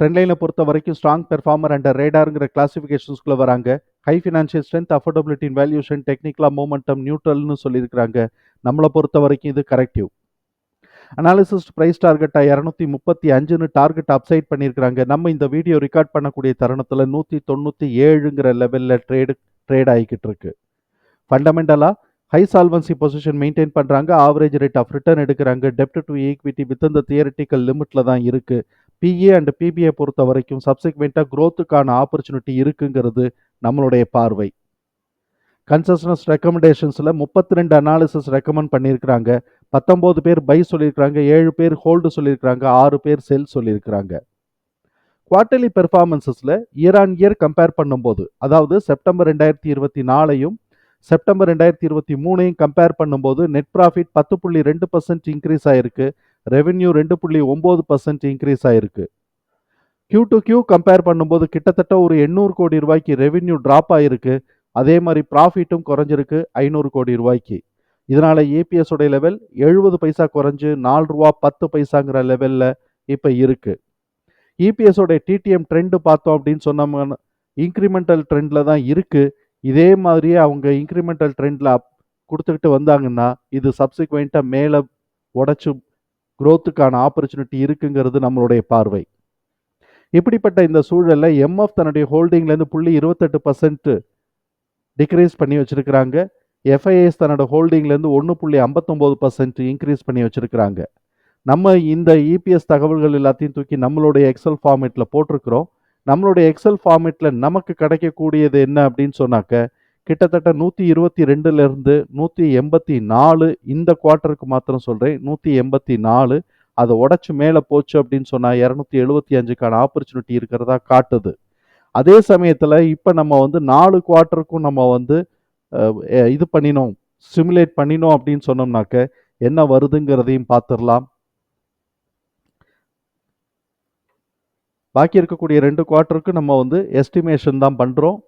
ட்ரெண்ட்லைனை பொறுத்த வரைக்கும் strong performer and ரேடாருங்கிற கிளாசிஃபிகேஷன்ஸ்குள்ளே வராங்க. ஹை ஃபினான்ஷியல் ஸ்ட்ரென்த் அஃபோர்டபிலிட்டின் வேல்யூஷன் டெக்னிக்கலாக மூமெண்டம் நியூட்ரல்னு சொல்லியிருக்கிறாங்க. நம்மளை பொறுத்த வரைக்கும் இது கரெக்டிவ் அனாலிசிஸ்ட் ப்ரைஸ் டார்கெட்டாக இரநூத்தி முப்பத்தி அஞ்சுன்னு டார்கெட் அப்சைட் பண்ணியிருக்கிறாங்க. நம்ம இந்த வீடியோ ரெக்கார்ட் பண்ணக்கூடிய தருணத்தில் நூற்றி தொண்ணூற்றி ஏழுங்கிற லெவலில் ட்ரேடு ட்ரேட் ஆகிக்கிட்டு இருக்கு. ஃபண்டமெண்டலாக ஹை சால்வன்சி பொசிஷன் மெயின்டைன் பண்ணுறாங்க ஆவரேஜ் ரேட் ஆஃப் ரிட்டர்ன் எடுக்கிறாங்க. டெப்ட் டு ஈக்விட்டி வித் இந்த தியரட்டிக்கல் லிமிட்டில் தான் இருக்குது பிஏ அண்ட் பிபிஏ பொறுத்த வரைக்கும் சப்சிக்வெண்ட்டாக க்ரோத்துக்கான ஆப்பர்ச்சுனிட்டி இருக்குங்கிறது நம்மளுடைய பார்வை. கன்சஸ்னஸ் ரெக்கமெண்டேஷன்ஸில் முப்பத்தி ரெண்டு அனாலிசிஸ் ரெக்கமெண்ட் பண்ணியிருக்கிறாங்க. பத்தொம்போது பேர் பை சொல்லியிருக்கிறாங்க. ஏழு பேர் ஹோல்டு சொல்லியிருக்கிறாங்க. ஆறு பேர் செல் சொல்லியிருக்கிறாங்க. குவார்ட்டர்லி பெர்ஃபார்மன்சஸில் இயர் ஆன் இயர் கம்பேர் பண்ணும்போது அதாவது செப்டம்பர் ரெண்டாயிரத்தி இருபத்தி நாலையும் செப்டம்பர் ரெண்டாயிரத்தி இருபத்தி மூணையும் கம்பேர் பண்ணும்போது நெட் ப்ராஃபிட் பத்து புள்ளி ரெண்டு பர்சன்ட் இன்க்ரீஸ் ஆயிருக்கு. ரெவென்யூ ரெண்டு புள்ளி ஒம்பது பர்சன்ட் இன்க்ரீஸ் ஆயிருக்கு. கியூ டு கியூ கம்பேர் பண்ணும்போது கிட்டத்தட்ட ஒரு எண்ணூறு கோடி ரூபாய்க்கு ரெவென்யூ ட்ராப் ஆகிருக்கு அதே மாதிரி ப்ராஃபிட்டும் குறைஞ்சிருக்கு ஐநூறு கோடி ரூபாய்க்கு. இதனால ஏபிஎஸ் உடைய லெவல் எழுபது பைசா குறைஞ்சு நாலு ரூபா பத்து பைசாங்கிற லெவலில் இப்போ இருக்குது இபிஎஸ் உடைய டிடிஎம் ட்ரெண்டு பார்த்தோம் அப்படின்னு சொன்னோம்னா இன்க்ரிமெண்டல் ட்ரெண்டில் தான் இருக்குது இதே மாதிரியே அவங்க இன்க்ரிமெண்டல் ட்ரெண்டில் கொடுத்துக்கிட்டு வந்தாங்கன்னா இது சப்சிக்வெண்ட்டாக மேலே உடச்சும் குரோத்துக்கான ஆப்பர்ச்சுனிட்டி இருக்குங்கிறது நம்மளுடைய பார்வை. இப்படிப்பட்ட இந்த சூழலில் எம்எஃப் தன்னுடைய ஹோல்டிங்லேருந்து புள்ளி இருபத்தெட்டு பர்சன்ட் டிக்ரீஸ் பண்ணி வச்சுருக்கிறாங்க. எஃப்ஐஎஸ் தன்னோட ஹோல்டிங்லேருந்து ஒன்று புள்ளி ஐம்பத்தொம்போது பர்சன்ட் இன்க்ரீஸ் பண்ணி வச்சுருக்கிறாங்க. நம்ம இந்த இபிஎஸ் தகவல்கள் எல்லாத்தையும் தூக்கி நம்மளுடைய எக்ஸல் ஃபார்மேட்டில் போட்டிருக்கிறோம். நம்மளுடைய எக்ஸல் ஃபார்மேட்டில் நமக்கு கிடைக்கக்கூடியது என்ன அப்படின்னு சொன்னாக்க கிட்டத்தட்ட நூற்றி இருபத்தி ரெண்டுலேருந்து நூற்றி எண்பத்தி நாலு இந்த குவார்ட்டருக்கு மாத்திரம் சொல்கிறேன் நூற்றி எண்பத்தி நாலு அதை உடச்சி மேலே போச்சு அப்படின்னு சொன்னால் இரநூத்தி எழுபத்தி அஞ்சுக்கான ஆப்பர்ச்சுனிட்டி இருக்கிறதா காட்டுது. அதே சமயத்தில் இப்போ நம்ம வந்து நாலு குவார்ட்டருக்கும் நம்ம வந்து இது பண்ணினோம் சிமுலேட் பண்ணினோம் அப்படின்னு சொன்னோம்னாக்க என்ன வருதுங்கிறதையும் பார்த்துடலாம். பாக்கி இருக்கக்கூடிய ரெண்டு குவார்ட்டருக்கு நம்ம வந்து எஸ்டிமேஷன் தான் பண்ணுறோம்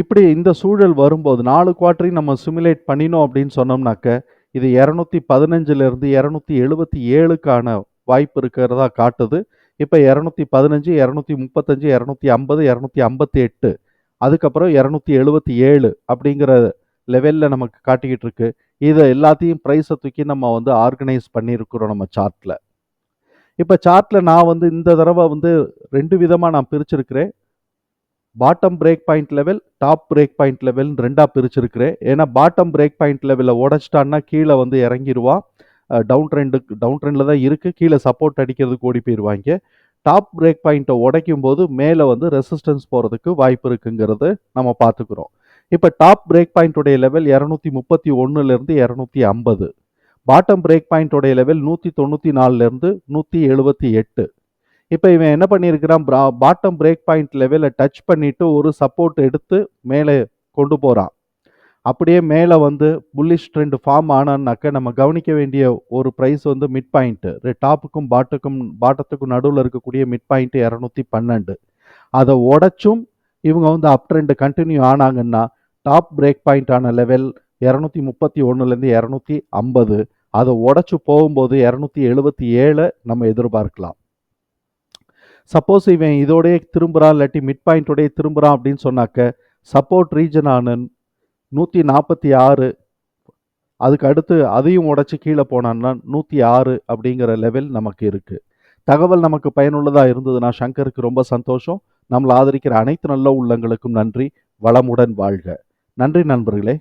இப்படி இந்த சூழல் வரும்போது நாலு குவார்ட்டரையும் நம்ம சிமுலேட் பண்ணினோம் அப்படின்னு சொன்னோம்னாக்க இது இரநூத்தி பதினஞ்சிலிருந்து இரநூத்தி எழுபத்தி ஏழுக்கான வாய்ப்பு இருக்கிறதா காட்டுது. இப்போ இரநூத்தி பதினஞ்சு இரநூத்தி முப்பத்தஞ்சு இரநூத்தி ஐம்பது இரநூத்தி ஐம்பத்தி எட்டு அதுக்கப்புறம் இரநூத்தி எழுபத்தி ஏழு அப்படிங்கிற லெவலில் நமக்கு காட்டிக்கிட்டு இருக்கு. இதை எல்லாத்தையும் ப்ரைஸை தூக்கி நம்ம வந்து ஆர்கனைஸ் பண்ணியிருக்கிறோம் நம்ம சார்ட்டில் இப்போ சார்ட்டில் நான் வந்து இந்த தடவை வந்து ரெண்டு விதமாக நான் பிரிச்சிருக்கிறேன். Bottom break point level top break point level ரெண்டாக பிரிச்சிருக்கிறேன். ஏன்னா பாட்டம் பிரேக் பாயிண்ட் லெவலில் உடச்சிட்டான்னா கீழே வந்து இறங்கிடுவா டவுன் ட்ரெண்டுக்கு டவுன் ட்ரெண்டில் தான் இருக்குது கீழே சப்போர்ட் அடிக்கிறதுக்கு ஓடி போயிடுவாங்க டாப் பிரேக் பாயிண்ட்டை உடைக்கும் போது மேலே வந்து ரெசிஸ்டன்ஸ் போகிறதுக்கு வாய்ப்பு இருக்குங்கிறது நம்ம பார்த்துக்குறோம். இப்போ டாப் பிரேக் பாயிண்ட்டுடைய லெவல் இரநூத்தி முப்பத்தி ஒன்றுலேருந்து இரநூத்தி ஐம்பது. பாட்டம் பிரேக் பாயிண்ட்டுடைய லெவல் நூற்றி தொண்ணூற்றி நாலுலேருந்து நூற்றி எழுபத்தி எட்டு. இப்போ இவன் என்ன பண்ணியிருக்கிறான் பாட்டம் பிரேக் பாயிண்ட் லெவலை டச் பண்ணிவிட்டு ஒரு சப்போர்ட் எடுத்து மேலே கொண்டு போகிறான் அப்படியே மேலே வந்து புல்லிஷ் ட்ரெண்ட் ஃபார்ம் ஆனான்னாக்க நம்ம கவனிக்க வேண்டிய ஒரு ப்ரைஸ் வந்து மிட் பாயிண்ட்டு டாப்புக்கும் பாட்டுக்கும் பாட்டத்துக்கும் நடுவில் இருக்கக்கூடிய மிட் பாயிண்ட்டு இரநூத்தி பன்னெண்டு. அதை உடச்சும் இவங்க வந்து அப் ட்ரெண்டு கண்டினியூ ஆனாங்கன்னா டாப் பிரேக் பாயிண்ட் ஆன லெவல் இரநூத்தி முப்பத்தி ஒன்றுலேருந்து இரநூத்தி ஐம்பது. அதை உடச்சி போகும்போது இரநூத்தி எழுபத்தி ஏழை நம்ம எதிர்பார்க்கலாம். சப்போஸ் இவன் இதோடய திரும்புகிறான் இல்லாட்டி மிட் பாயிண்டோடய திரும்புகிறான் அப்படின்னு சொன்னாக்க சப்போர்ட் ரீஜனான நூற்றி நாற்பத்தி ஆறு அதுக்கு அடுத்து அதையும் உடச்சி கீழே போனான்னா நூற்றி ஆறு அப்படிங்கிற லெவல் நமக்கு இருக்குது தகவல் நமக்கு பயனுள்ளதாக இருந்ததுன்னா சங்கருக்கு ரொம்ப சந்தோஷம். நம்மளை ஆதரிக்கிற அனைத்து நல்ல உள்ளங்களுக்கும் நன்றி. வளமுடன் வாழ்க. நன்றி நண்பர்களே.